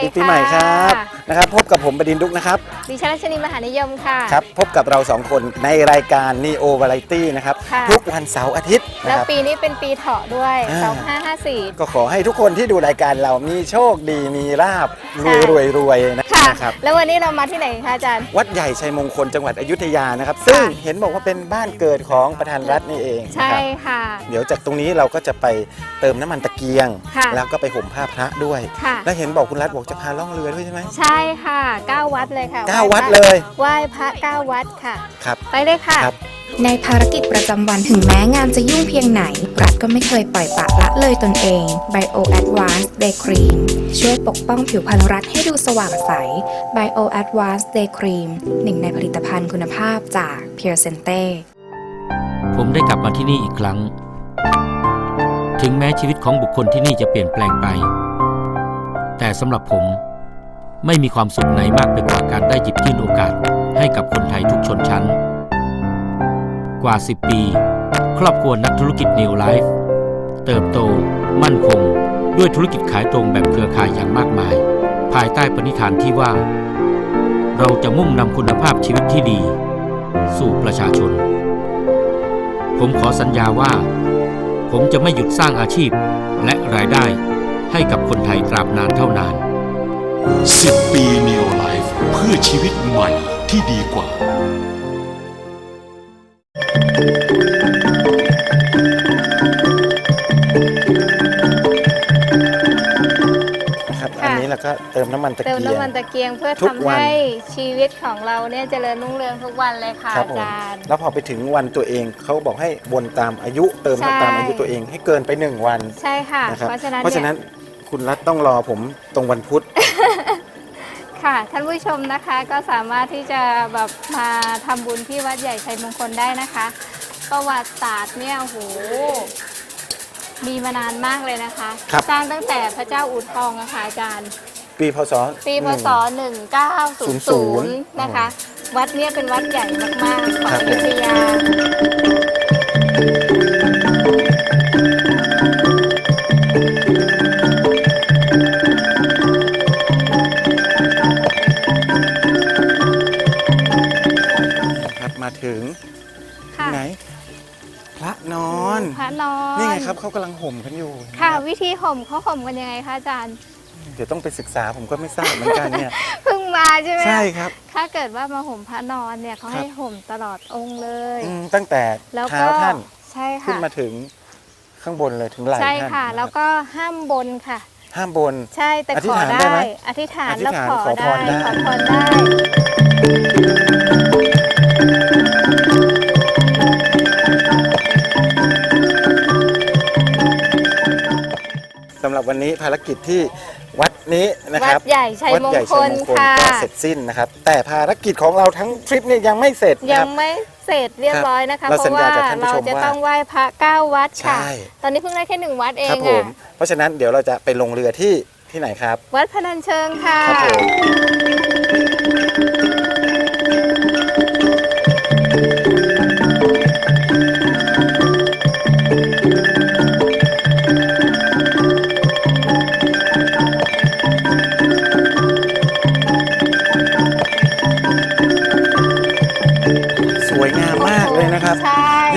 วัสดีปีใหสม่วัสดีปีใหม่ครับะนะครับ พบกับผมบดินทร์ดุกนะครับ ดิฉันรัชนีมหานิยมค่ะ ครับ พบกับเราสองคนในรายการ Neo Variety นะครับ ค่ะ ทุกวันเสาร์อาทิตย์นะแล้วครับ ปีนี้เป็นปีเถาะด้วย อ่า 2554 ก็ขอให้ทุกคนที่ดูรายการเรามีโชคดีมีลาบรใช่ วยรวยรวยนะค่ะ นะครับ แล้ววันนี้เรามาที่ไหนคะอาจารย์ วัดใหญ่ชัยมงคลจังหวัดอยุธยานะครับ ซึ่งค่ะเห็นบอกว่าเป็นบ้านเกิดของประธานรัฐนี่เองนะใช่ครับค่ะ เดี๋ยวจากตรงนี้เราก็จะไปเติมน้ำมันตะเกียง ค่ะแล้วก็ไปห่มผ้าพระด้วย ค่ะ แล้วเห็นบอกคุณรัฐบอกจะพาล่องเรือด้วยใช่ไหม ใช่ค่ะ 9 วัดเลยค่ะเก้าไหวัดพระเลย ไหว้พระ9วัดค่ะ ครับ ไปเลยค่ะ ครับ ในภารกิจประจำวันถึงแม้งานจะยุ่งเพียงไหน รัฐก็ไม่เคยปล่อยปละละเลยตนเอง Bio Advanced Day Cream ช่วยปกป้องผิวพรรณรัฐให้ดูสว่างใส Bio Advanced Day Cream หนึ่งในผลิตภัณฑ์คุณภาพจาก Pure Sente ผมได้กลับมาที่นี่อีกครั้ง ถึงแม้ชีวิตของบุคคลที่นี่จะเปลี่ยนแปลงไป แต่สำหรับผมไม่มีความสุขไหนมากไปกว่าการได้หยิบยื่นโอกาสให้กับคนไทยทุกชนชั้น กว่า 10 ปี ครอบครัวนักธุรกิจ New Life เติบโต มั่นคง ด้วยธุรกิจขายตรงแบบเครือข่ายอย่างมากมาย ภายใต้ปณิธานที่ว่า เราจะมุ่งนำคุณภาพชีวิตที่ดี สู่ประชาชน ผมขอสัญญาว่า ผมจะไม่หยุดสร้างอาชีพและรายได้ให้กับคนไทยตราบนานเท่านาน 10 ปี Neo Life เพื่อชีวิตใหม่ที่ดีกว่า ก็เติมน้ำมันตะเติมเกียง น้ำมันตะเกียงเพื่อทุกทำวัน ให้ชีวิตของเราเนี่ยเจริญรุ่งเรืองทุกวันเลยค่ะครับอาผมจารย์ แล้วพอไปถึงวันตัวเองเขาบอกให้วนตามอายุ เติมใช่ ตามอายุตัวเองให้เกินไปหนึ่งวันใช่ค่ะ นะครับเพราะฉะนั้นเพราะฉะนั้นเนี่ยคุณรัฐต้องรอผมตรงวันพุธ ค่ะ ท่านผู้ชมนะคะก็สามารถที่จะแบบมาทำบุญที่วัดใหญ่ชัยมงคลได้นะคะ ประวัติศาสตร์เนี่ยโอ้โหมีมานานมากเลยนะคะ ครับ สร้างตั้งแต่พระเจ้าอู่ทองอะค่ะอาจารย์ ปีพศ ปีพศหนึ่ง1900 นะคะ วัดเนี้ยเป็นวัดใหญ่มาก ๆ ของครับอยุธยา ครับมาถึงค่ะไหน พระนอน พระนอนนี่ไงครับเขากำลังห่มกันอยู่ค่ะ วิธีห่มเขาห่มกันยังไงคะอาจารย์ เดี๋ยวต้องไปศึกษาผมก็ไม่ทราบเหมือนกันเนี่ย เพิ่งมาใช่ไหมใช่ครับ ถ้าเกิดว่ามาห่มพระนอนเนี่ยเขาครับ ให้ห่มตลอดองค์เลย อืมตั้งแต่แล้วเท้าก็ท่านใช่ขึ้นค่ะมาถึงข้างบนเลยถึงไหล่ใช่ท่านค่ะ แล้วก็ห้ามบนค่ะ ห้ามบน ใช่แต่อธิขษอฐานได้ได้ไหมอธิษฐานอธิษแล้วฐานขอขอพได้รได้ ขอพรได้สำหรับวันนี้ภารกิจที่ วัดนี้นะควัรับดใหญ่ชัยวัดมงใหญ่คชัยลมงคลค่ะ ก็เสร็จสิ้นนะครับ แต่ภารกิจของเราทั้งทริปเนี่ยยังไม่เสร็จนะยัคงรับไม่เสร็จเรียบร้อยนะคะเราเพสัญราะญาว่ากับท่านผู้เราชมจะว่าต้องไหว้พระเก้าวัดค่ะ ใช่ ตอนนี้เพิ่งได้แค่หนึ่งวัดเอครังบผมอะเพราะฉะนั้นเดี๋ยวเราจะไปลงเรือที่ที่ไหนครับ วัดพนัญเชิงค่ะ ครับผม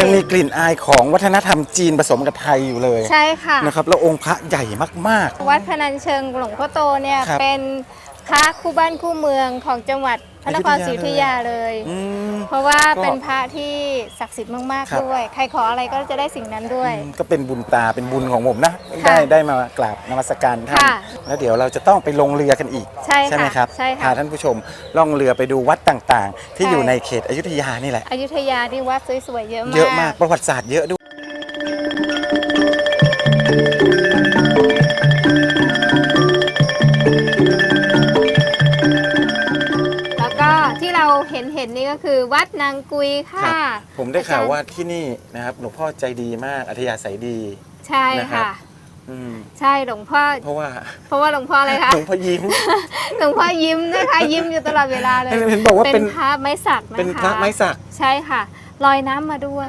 ยังมีกลิ่นอายของวัฒนธรรมจีนผสมกับไทยอยู่เลยใช่ค่ะนะครับแล้วองค์พระใหญ่มากวัดพนัญเชิงหลวงพ่อโตเนี่ยครับ เป็นพระคู่บ้านคู่เมืองของจังหวัด พระนครศรีอยุธยาเลยๆอืม เพราะว่าก็ เป็นพระที่ศักดิ์สิทธิ์มากครับๆด้วย ใครขออะไรก็จะได้สิ่งนั้นด้วยก็เป็นบุญตาเป็นบุญของผมนะ ค่ะได้ได้มากราบนมัสการท่านค่ะแล้วเดี๋ยวเราจะต้องไปลงเรือกันอีกใช่ค่ะไหมครับใช่ค่ะพาท่านผู้ชมล่องเรือไปดูวัดต่างๆ ที่ใช่ อยู่ในเขตอยุธยานี่แหละ อยุธยาที่วัดสวยๆเยอะมาก เยอะมากประวัติศาสตร์เยอะด้วย ห็นเห็นๆนี่ก็คือวัดนางกุยครัค่ะบผมได้ข่าวว่าที่นี่นะครับหลวงพ่อใจดีมากอัธยาศัยดี ใช่นะครับค่ะอืมใช่หลวงพ่อเพราะว่า เพราะว่าหลวงพ่ออะไรคะหลวงพ่อยิ้มหลวงพ่อยิ้มนะคะ ยิ้มอยู่ตลอดเวลาเลยเห็นบอกว่าเป็นพระไม้สักนะคะเป็นพระไม้สัก ใช่ค่ะลอยน้ำมาด้วย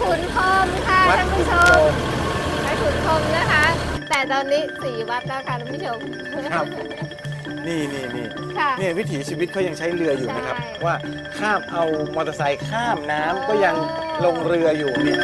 ขุนพรหมค่ะวัดท่านขุผู้นชพรมหมวัดขุนพรหมนะคะ แต่ตอนนี้สี่วัดแล้วค่ะท่านผู้ชม ครับ นี่นี่นี่ค่ะ เนี่ยวิถีชีวิตเขายังใช้เรืออยู่นะครับ ใช่ ว่าข้ามเอามอเตอร์ไซค์ข้ามน้ำอ๋อก็ยังลงเรืออยู่เนี่ย